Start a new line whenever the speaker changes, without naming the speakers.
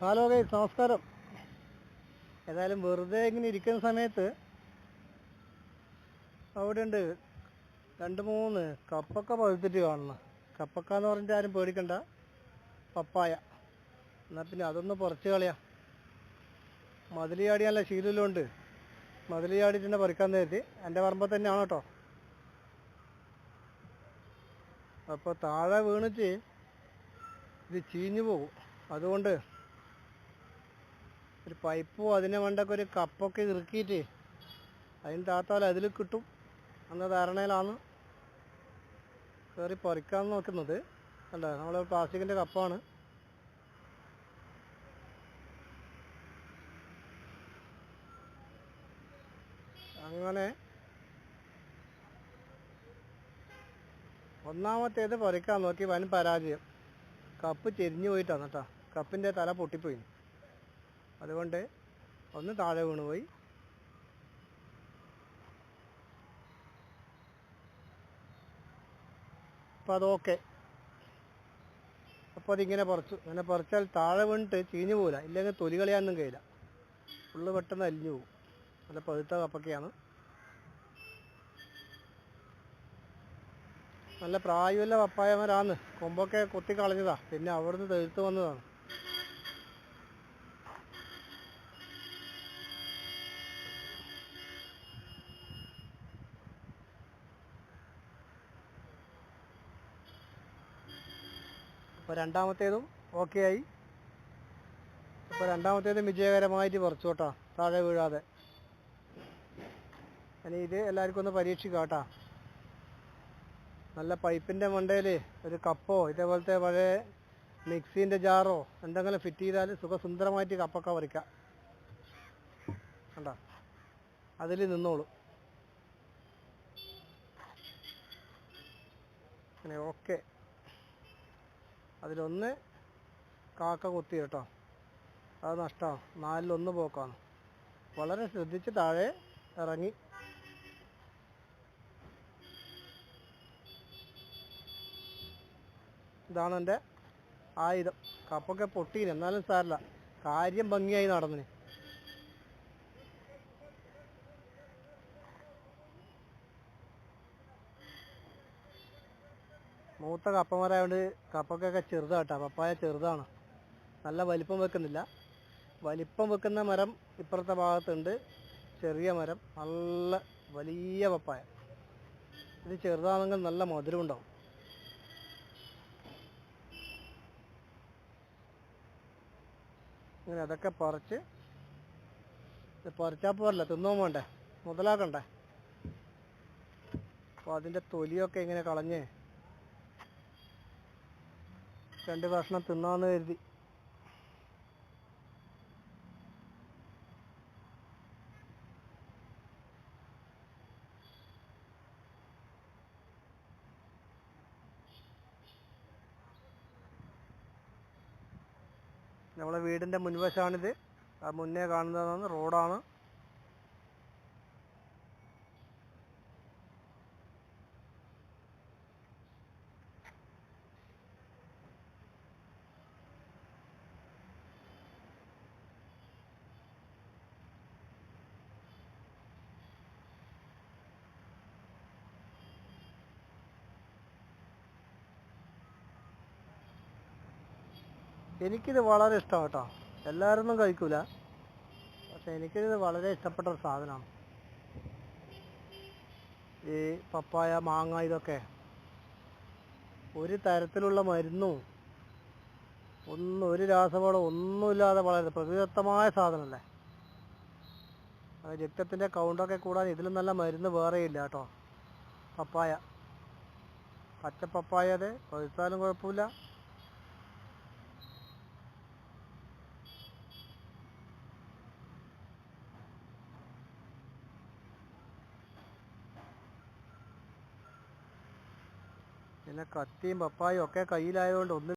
Hello guys നമസ്കാരം. ഏതായാലും വെറുതെ ഇങ്ങനെ ഇരിക്കുന്ന സമയത്ത് അവിടെ ഉണ്ട് രണ്ട് മൂന്ന് കപ്പക്ക പഴുത്തിട്ട് കാണണം. കപ്പക്ക എന്ന് പറഞ്ഞിട്ട് ആരും പേടിക്കണ്ട. പപ്പായ. എന്നാൽ പിന്നെ അതൊന്ന് പറിച്ച് കളയാം. മതിൽ ചാടിയാനുള്ള ശീലമുണ്ട് മതിൽ ചാടിയിട്ട് തന്നെ പറിക്കാൻ നേരത്തി എന്റെ പറമ്പ് തന്നെയാണ് കേട്ടോ. അപ്പോൾ താഴെ വീണിട്ട് ഇത് ചീഞ്ഞു പോകും. അതുകൊണ്ട് ഒരു പൈപ്പും അതിനെ വേണ്ടൊക്കെ ഒരു കപ്പൊക്കെ ഇറുക്കിയിട്ട് അതിന് താത്താൽ അതിൽ കിട്ടും എന്ന ധാരണയിലാണ് കയറി പറിക്കാൻ നോക്കുന്നത്. അല്ല നമ്മൾ പ്ലാസ്റ്റിക്കിന്റെ കപ്പാണ്. അങ്ങനെ ഒന്നാമത്തേത് പറിക്കാൻ നോക്കി വൻ പരാജയം. കപ്പ് ചെരിഞ്ഞു പോയിട്ടാണ് കേട്ടോ. കപ്പിന്റെ തല പൊട്ടിപ്പോയി. അതുകൊണ്ട് ഒന്ന് താഴെ വീണുപോയി അപ്പം അതൊക്കെ അപ്പോൾ അതിങ്ങനെ പറിച്ചു. അങ്ങനെ പറിച്ചാൽ താഴെ വീണിട്ട് ചീഞ്ഞു പോകില്ല ഇല്ലെങ്കിൽ തൊലി കളയാനൊന്നും കഴിയില്ല. ഫുള്ള് പെട്ടെന്ന് അലിഞ്ഞു പോകും നല്ല പഴുത്ത കപ്പൊക്കെയാണ്. നല്ല പ്രായമുള്ള പപ്പായമാരാന്ന് കൊമ്പൊക്കെ കൊത്തി കളഞ്ഞതാ. പിന്നെ അവിടുന്ന് തെഴുത്ത് വന്നതാണ്. അപ്പോൾ രണ്ടാമത്തേതും ഓക്കെ ആയി. അപ്പോൾ രണ്ടാമത്തേതും വിജയകരമായിട്ട് പറിച്ചു കേട്ടോ താഴെ വീഴാതെ. ഇനി ഇത് എല്ലാവർക്കും ഒന്ന് പരീക്ഷിക്കാം കേട്ടോ. നല്ല പൈപ്പിന്റെ മണ്ടയിൽ ഒരു കപ്പോ ഇതേപോലത്തെ പഴയ മിക്സീന്റെ ജാറോ എന്തെങ്കിലും ഫിറ്റ് ചെയ്താൽ സുഖസുന്ദരമായിട്ട് കപ്പൊക്കെ പറിക്കാം. കണ്ടോ? അതിൽ നിന്നോളൂ. ഓക്കെ അതിലൊന്ന് കാക്ക കുത്തി കേട്ടോ. അത് നഷ്ടമാണ് നാലിലൊന്ന് പോക്കാണ്. വളരെ ശ്രദ്ധിച്ച് താഴെ ഇറങ്ങി. ഇതാണ് എന്റെ ആയുധം. കപ്പൊക്കെ പൊട്ടീന് എന്നാലും സാരല്ല. കാര്യം ഭംഗിയായി നടന്നിന്. മൂത്ത കപ്പമരായോണ്ട് കപ്പക്കൊക്കെ ചെറുതാട്ടാ. പപ്പായ ചെറുതാണ്. നല്ല വലിപ്പം വെക്കുന്നില്ല. വലിപ്പം വെക്കുന്ന മരം ഇപ്പുറത്തെ ഭാഗത്തുണ്ട്. ചെറിയ മരം. നല്ല വലിയ പപ്പായ. ഇത് ചെറുതാണെങ്കിൽ നല്ല മധുരം ഉണ്ടാവും. ഇങ്ങനെ അതൊക്കെ പറിച്ച് പറിച്ചാൽ പോരല്ല. തിന്നോ വേണ്ടേ മുതലാക്കണ്ടേ? അപ്പോൾ അതിന്റെ തൊലിയൊക്കെ ഇങ്ങനെ കളഞ്ഞ് രണ്ട് കഷ്ണം തിന്നാന്ന് കരുതി. നമ്മളെ വീടിന്റെ മുൻവശമാണിത് ആ മുന്നേ കാണുന്നതാണ് റോഡാണ്. എനിക്കിത് വളരെ ഇഷ്ടമാണ് കേട്ടോ എല്ലാവരൊന്നും കഴിക്കൂല. പക്ഷെ എനിക്കിത് വളരെ ഇഷ്ടപ്പെട്ട ഒരു സാധനമാണ്. ഈ പപ്പായ മാങ്ങ ഇതൊക്കെ. ഒരു തരത്തിലുള്ള മരുന്നും ഒന്നും ഒരു രാസവളം ഒന്നുമില്ലാതെ വളരെ പ്രകൃതിദത്തമായ സാധനമല്ലേ? രക്തത്തിന്റെ കൗണ്ടൊക്കെ കൂടാൻ ഇതിലും നല്ല മരുന്ന് വേറെയില്ല കേട്ടോ. പപ്പായ. പച്ച പപ്പായ അതെ പഴുത്താലും കുഴപ്പമില്ല. പിന്നെ കത്തിയും പപ്പായും ഒക്കെ കയ്യിലായതുകൊണ്ട് ഒന്നും